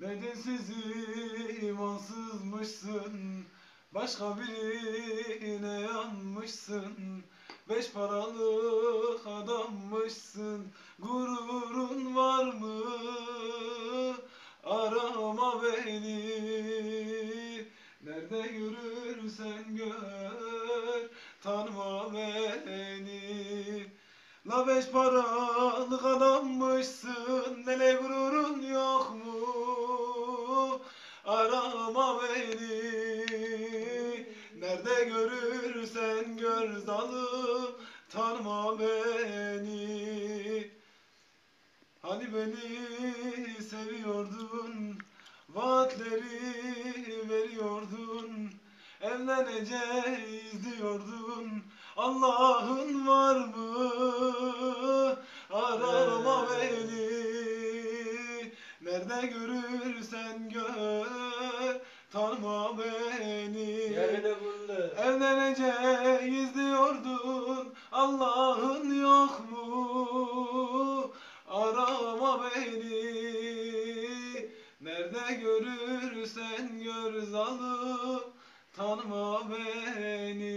Nedensiz imansızmışsın. Başka birine yanmışsın. Beş paralık adammışsın. Gururun var mı? Arama beni. Nerede görürsen gör Tanıma beni. La beş paralık adammışsın Nele gururun yok mu? Arama beni Nerede görürsen gör zalim Tanıma beni. Hani beni seviyordun Vaatleri veriyordun Evleneceğiz diyordun. Allah'ın var mı? Arama beni. Nerede görürsen gör Sarma beni. Evleneceğiz diyordun. Allah'ın yok mu? Arama beni. Nerede görürsen gör zalim Tanma beni.